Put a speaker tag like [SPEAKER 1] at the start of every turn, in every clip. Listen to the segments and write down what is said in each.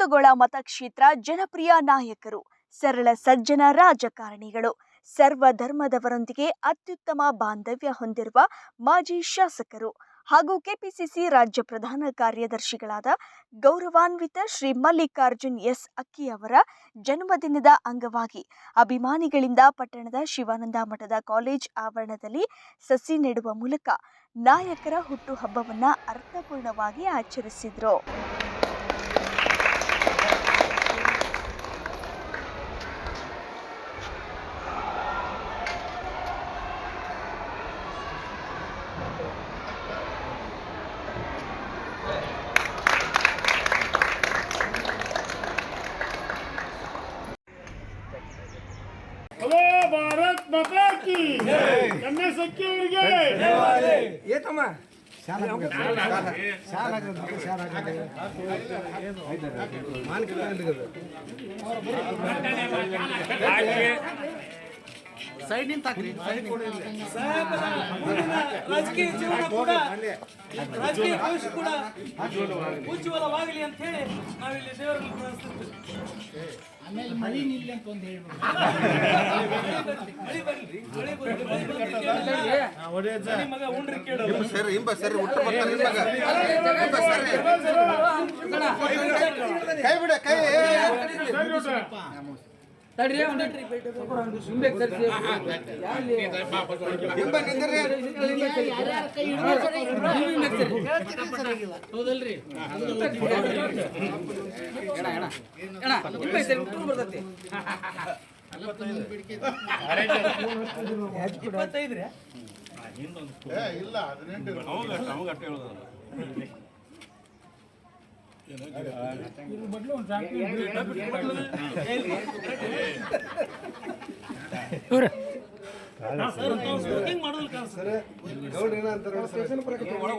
[SPEAKER 1] ಕುಂದಗೋಳ ಮತಕ್ಷೇತ್ರ ಜನಪ್ರಿಯ ನಾಯಕರು, ಸರಳ ಸಜ್ಜನ ರಾಜಕಾರಣಿಗಳು, ಸರ್ವ ಧರ್ಮದವರೊಂದಿಗೆ ಅತ್ಯುತ್ತಮ ಬಾಂಧವ್ಯ ಹೊಂದಿರುವ ಮಾಜಿ ಶಾಸಕರು ಹಾಗೂ ಕೆಪಿಸಿಸಿ ರಾಜ್ಯ ಪ್ರಧಾನ ಕಾರ್ಯದರ್ಶಿಗಳಾದ ಗೌರವಾನ್ವಿತ ಶ್ರೀ ಮಲ್ಲಿಕಾರ್ಜುನ್ ಎಸ್ ಅಕ್ಕಿ ಅವರ ಜನ್ಮದಿನದ ಅಂಗವಾಗಿ ಅಭಿಮಾನಿಗಳಿಂದ ಪಟ್ಟಣದ ಶಿವಾನಂದ ಮಠದ ಕಾಲೇಜ್ ಆವರಣದಲ್ಲಿ ಸಸಿ ನೆಡುವ ಮೂಲಕ ನಾಯಕರ ಹುಟ್ಟುಹಬ್ಬವನ್ನು ಅರ್ಥಪೂರ್ಣವಾಗಿ ಆಚರಿಸಿದ್ರು.
[SPEAKER 2] ಎಮ್ಮೆ ಸಖ್ಯವರಿಗೆ
[SPEAKER 3] ಏತಮ್ಮ ಸೈಡ್ ನಿಂತ ಹಾಕ್ರಿ
[SPEAKER 4] ರಾಜಕೀಯ ಜೀವನ ಕೂಡ ರಾಜಕೀಯ ಭವಿಷ್ಯ ಕೂಡ ಉಜ್ವಲವಾಗಲಿ ಅಂತ ಹೇಳಿ ನಾವಿಲ್ಲಿ ದೇವರಲ್ಲಿ ಪ್ರಾರ್ಥಿಸ್ತೀವಿ ಆಮೇಲೆ ಮಳಿ ನಿಲ್ಲಿ ಅಂತ ಒಂದು ಮಳಿ ಬರ್ಲಿ ಮಳಿ ಬರ್ಲಿ ಮಳಿ ಬರ್ಲಿ ಮಳಿ ಮಗ ಉಂಡ್ರಿ ಕೇಳಲ್ಲ
[SPEAKER 3] ಸರಿ ಹಿಂಬ ಸರಿ ಹುಟ್ಟು ಬರ್ತಾರೆ ಹಿಂಬ ಸರಿ ಕೈ ಬಿಡ ಕೈ
[SPEAKER 4] ತಡ್ರಿ ಒಂದು ಹೌದಲ್ರಿ? ಬರ್ತೈತಿ. ಇಪ್ಪತ್ತೈದ್ರಿ? ಇಲ್ಲ ಹದಿನೆಂಟು
[SPEAKER 3] ಗೌಡ್ರ ಅಷ್ಟೇ ನೋಡಿ ಒಳಗೆ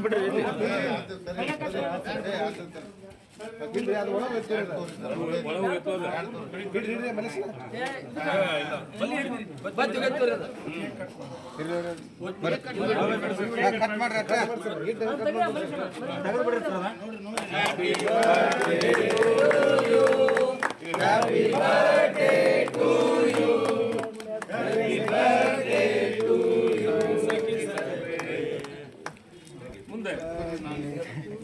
[SPEAKER 3] ಬಿಡ್ರಿ ಇಡ್ರಿ ಮನುಷ್ಯ
[SPEAKER 4] ಬತ್ತಿ ಗೊತ್ತಿರೋದು
[SPEAKER 3] ಕಟ್ ಮಾಡ್ರಿ ಅಕ್ಕ. ಇಡ್ರಿ, ಕಟ್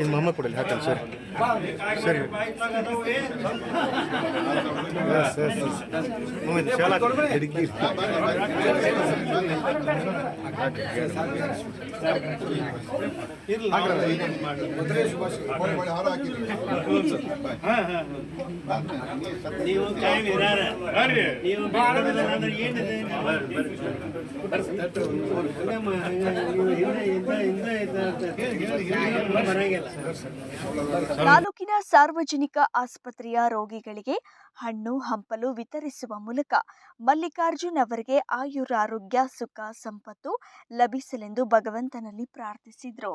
[SPEAKER 5] ಇದು ಮಾಮ ಕೊಡಲಿ ಹಾಕಲ್ಲ ಸರ್ ಸರಿ ಶಾಲ
[SPEAKER 2] ನೀವು ಕಾಯಂ ಇರಾರ ನೀವು ಅಂದ್ರೆ ಏನಿದೆ ಬರಂಗಿಲ್ಲ
[SPEAKER 1] ತಾಲೂಕಿನ ಸಾರ್ವಜನಿಕ ಆಸ್ಪತ್ರೆಯ ರೋಗಿಗಳಿಗೆ ಹಣ್ಣು, ಹಂಪಲು ವಿತರಿಸುವ ಮೂಲಕ ಮಲ್ಲಿಕಾರ್ಜುನ್ ಅವರಿಗೆ ಆಯುರಾರೋಗ್ಯ, ಸುಖ, ಸಂಪತ್ತು ಲಭಿಸಲೆಂದು ಭಗವಂತನಲ್ಲಿ ಪ್ರಾರ್ಥಿಸಿದರು.